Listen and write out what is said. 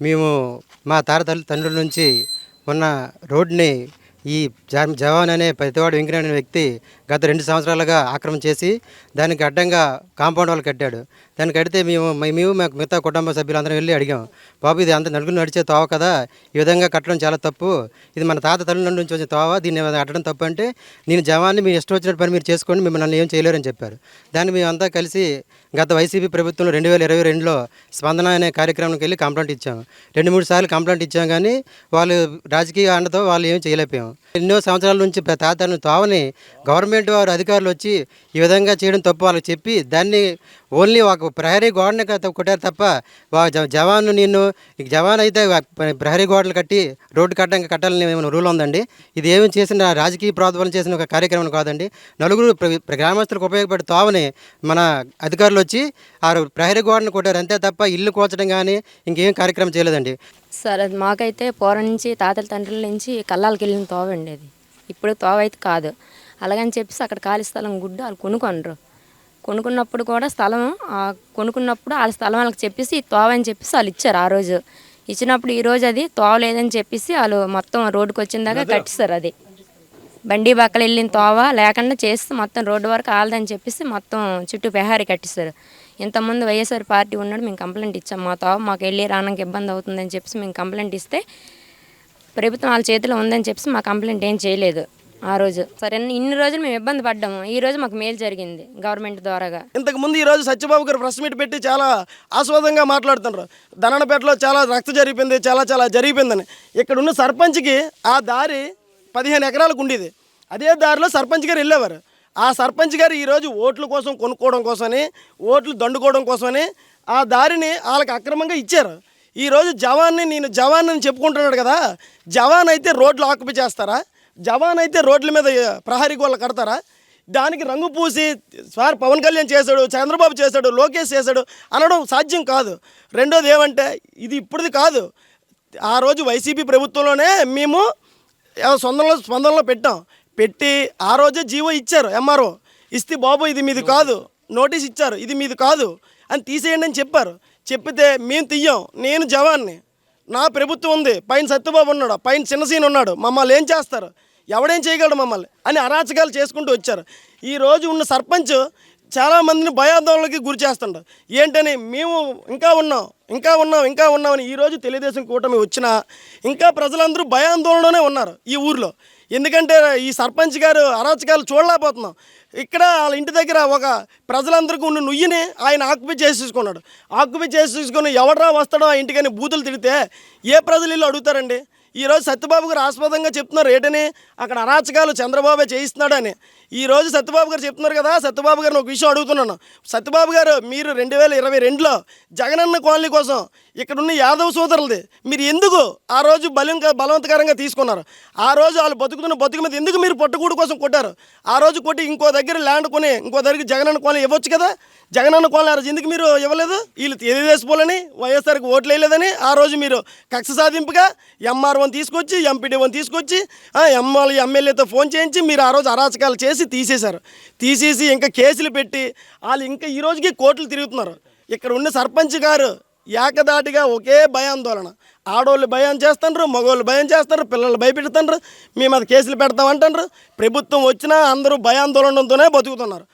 మేము మా తాత తండ్రుల నుంచి ఉన్న రోడ్ని ఈ జవాన్ అనే పెద్దవాడు వెంకయ్య అనే వ్యక్తి గత రెండు సంవత్సరాలుగా ఆక్రమణ చేసి దానికి అడ్డంగా కాంపౌండ్ వాళ్ళు కట్టాడు. దాన్ని కడితే మేము మేము మాకు మిగతా కుటుంబ సభ్యులందరం వెళ్ళి అడిగాం బాబు ఇది అంత నలుగురు నడిచే తోవ కదా ఈ విధంగా కట్టడం చాలా తప్పు. ఇది మన తాత తల్లి నుంచి వచ్చిన తోవ దీన్ని కట్టడం తప్పు అంటే నేను జవాన్ని మీరు ఇష్టం వచ్చినట్టు పని మీరు చేసుకోండి మిమ్మల్ని నన్ను ఏం చేయలేరని చెప్పారు. దాన్ని మేమంతా కలిసి గత వైసీపీ ప్రభుత్వంలో రెండు వేల ఇరవై రెండులో స్పందన అనే కార్యక్రమానికి వెళ్ళి కంప్లైంట్ ఇచ్చాము రెండు మూడు సార్లు కంప్లైంట్ ఇచ్చాం కానీ వాళ్ళు రాజకీయ అండతో వాళ్ళు ఏం చేయలేకపోయాం. ఎన్నో సంవత్సరాల నుంచి తాతను తావని గవర్నమెంట్ వారు అధికారులు వచ్చి ఈ విధంగా చేయడం తప్పు వాళ్ళకి చెప్పి దాన్ని ఓన్లీ ఒక ప్రహరీ గోడని కొట్టారు తప్ప వా- జ- నిన్ను జవాన్ అయితే ప్రహరీ గోడలు కట్టి రోడ్డు కట్టడానికి కట్టాలని ఏమైనా రూల్ ఉందండి? ఇది ఏమి చేసిన రాజకీయ ప్రాతిపదన చేసిన ఒక కార్యక్రమం కాదండి. నలుగురు ప్ర- గ్రామస్తులకు ఉపయోగపడే తావని మన అధికారులు వచ్చి ఆ ప్రహరీ గోడను కొట్టారు. అంతే తప్ప ఇల్లు కూల్చడం కానీ ఇంకేం కార్యక్రమం చేయలేదండి. సార్ అది మాకైతే పోర నుంచి తాతల తండ్రుల నుంచి కళ్ళాలకి వెళ్ళిన తోవ అండి అది. ఇప్పుడు తోవ అయితే కాదు. అలాగని చెప్పేసి అక్కడ ఖాళీ స్థలం గుడ్డు వాళ్ళు కొనుక్కొనరు. కొనుక్కున్నప్పుడు కూడా స్థలం కొనుక్కున్నప్పుడు వాళ్ళ స్థలం వాళ్ళకి చెప్పేసి తోవ అని చెప్పేసి వాళ్ళు ఇచ్చారు ఆ రోజు. ఇచ్చినప్పుడు ఈ రోజు అది తోవ లేదని చెప్పేసి వాళ్ళు మొత్తం రోడ్డుకి వచ్చిన దాకా కట్టిస్తారు అది. బండి బక్కలు వెళ్ళిన తోవ లేకుండా చేస్తే మొత్తం రోడ్డు వరకు ఆలదని చెప్పేసి మొత్తం చుట్టూ పెహారీ కట్టిస్తారు ఇంతకుముందు వైఎస్ఆర్ పార్టీ ఉన్నాడు మేము కంప్లైంట్ ఇచ్చాం మా తోవ మాకు వెళ్ళి రావడానికి ఇబ్బంది అవుతుందని చెప్పేసి మేము కంప్లైంట్ ఇస్తే ప్రభుత్వం వాళ్ళ చేతిలో ఉందని చెప్పేసి మా కంప్లైంట్ ఏం చేయలేదు. ఆ రోజు. సరే ఇన్ని రోజులు మేము ఇబ్బంది పడ్డాము. ఈ రోజు మాకు మేలు జరిగింది గవర్నమెంట్ ద్వారాగా. ఇంతకు ముందు ఈరోజు సత్యబాబు గారు ప్రెస్ మీట్ పెట్టి చాలా ఆస్వాదంగా మాట్లాడుతున్నారు దననపేటలో చాలా రక్త జరిగిపోయింది చాలా చాలా జరిగిపోయిందని. ఇక్కడ ఉన్న సర్పంచ్కి ఆ దారి పదిహేను ఎకరాలకు ఉండేది. అదే దారిలో సర్పంచ్ గారు వెళ్ళేవారు. ఆ సర్పంచ్ గారు ఈరోజు ఓట్ల కోసం కొనుక్కోవడం కోసమని ఓట్లు దండుకోవడం కోసమని ఆ దారిని వాళ్ళకి అక్రమంగా ఇచ్చారు. ఈరోజు జవాన్ని నేను జవాన్ అని చెప్పుకుంటున్నాడు కదా జవాన్ అయితే రోడ్లు ఆక్యుపై చేస్తారా? జవాన్ అయితే రోడ్ల మీద ప్రహరీ గోళ్ళ కడతారా? దానికి రంగు పూసి సార్ పవన్ కళ్యాణ్ చేశాడు చంద్రబాబు చేశాడు లోకేష్ చేశాడు అనడం సాధ్యం కాదు. రెండోది ఏమంటే ఇది ఇప్పుడుది కాదు. ఆ రోజు వైసీపీ ప్రభుత్వంలోనే మేము ఆ స్పందనలో స్పందనలో పెట్టాం. పెట్టి ఆ రోజే జీవో ఇచ్చారు ఎంఆర్ఓ. ఇస్తే బాబు ఇది మీది కాదు నోటీస్ ఇచ్చారు ఇది మీది కాదు అని తీసేయండి అని చెప్పారు. చెప్పితే మేము తీయం నేను జవాన్ని. నా ప్రభుత్వం ఉంది పైన సత్యబాబు ఉన్నాడు పైన చిన్నసీన ఉన్నాడు మమ్మల్ని ఏం చేస్తారు? ఎవడేం చేయగలడు మమ్మల్ని? అని అరాచకాలు చేసుకుంటూ వచ్చారు. ఈ రోజు ఉన్న సర్పంచ్ చాలామందిని భయాందోళనకి గురి చేస్తుండ ఏంటని మేము ఇంకా ఉన్నాం ఇంకా ఉన్నాం ఇంకా ఉన్నామని ఈరోజు తెలుగుదేశం కూటమి వచ్చినా ఇంకా ప్రజలందరూ భయాందోళనలోనే ఉన్నారు ఈ ఊర్లో. ఎందుకంటే ఈ సర్పంచ్ గారు అరాచకాలు చూడలేకపోతున్నాం. ఇక్కడ వాళ్ళ ఇంటి దగ్గర ఒక ప్రజలందరికీ ఉన్న నుయ్యిని ఆయన ఆక్యుపై చేసేసుకున్నాడు. ఆక్యుపై చేసేసుకుని ఎవడరా వస్తాడో ఆ ఇంటికని బూతులు తిడితే ఏ ప్రజలు ఇల్లు అడుగుతారండి? ఈరోజు సత్యబాబు గారు ఆస్పదంగా చెప్తున్నారు ఏంటని? అక్కడ అరాచకాలు చంద్రబాబే చేయిస్తున్నాడని. ఈ రోజు సత్యబాబు గారు చెప్తున్నారు కదా సత్యబాబు గారిని ఒక విషయం అడుగుతున్నాను. సత్యబాబు గారు మీరు రెండు వేల ఇరవై రెండులో జగనన్న కాలనీ కోసం ఇక్కడ ఉన్న యాదవ్ సోదరులది మీరు ఎందుకు ఆ రోజు బలం బలవంతకరంగా తీసుకున్నారు? ఆ రోజు వాళ్ళు బతుకుతున్న బతుకు మీద ఎందుకు మీరు పొట్టగూడు కోసం కొట్టారు? ఆ రోజు కొట్టి ఇంకో దగ్గర ల్యాండ్ కొని ఇంకో దగ్గర జగనన్న కాలనీ ఇవ్వచ్చు కదా? జగనన్న కాలనీ ఆ రోజు ఎందుకు మీరు ఇవ్వలేదు? వీళ్ళు తెలియజేసుకోవాలని వైఎస్ఆర్కి ఓట్లు వేయలేదని ఆ రోజు మీరు కక్ష సాధింపుగా ఎంఆర్ఓని తీసుకొచ్చి ఎంపీడీఓని తీసుకొచ్చి ఎమ్మెల్యే ఎమ్మెల్యేతో ఫోన్ చేయించి మీరు ఆ రోజు అరాచకాలు చేసి తీసేశారు. తీసేసి ఇంకా కేసులు పెట్టి వాళ్ళు ఇంకా ఈ రోజుకి కోర్టులు తిరుగుతున్నారు. ఇక్కడ ఉన్న సర్పంచ్ గారు ఏకదాటిగా ఒకే భయాందోళన. ఆడవాళ్ళు భయం చేస్తుండ్రు మగవాళ్ళు భయం చేస్తారు పిల్లలు భయపెడుతుండ్రు మేము అది కేసులు పెడతామంటారు ప్రభుత్వం వచ్చినా అందరూ భయాందోళనతోనే బతుకుతున్నారు.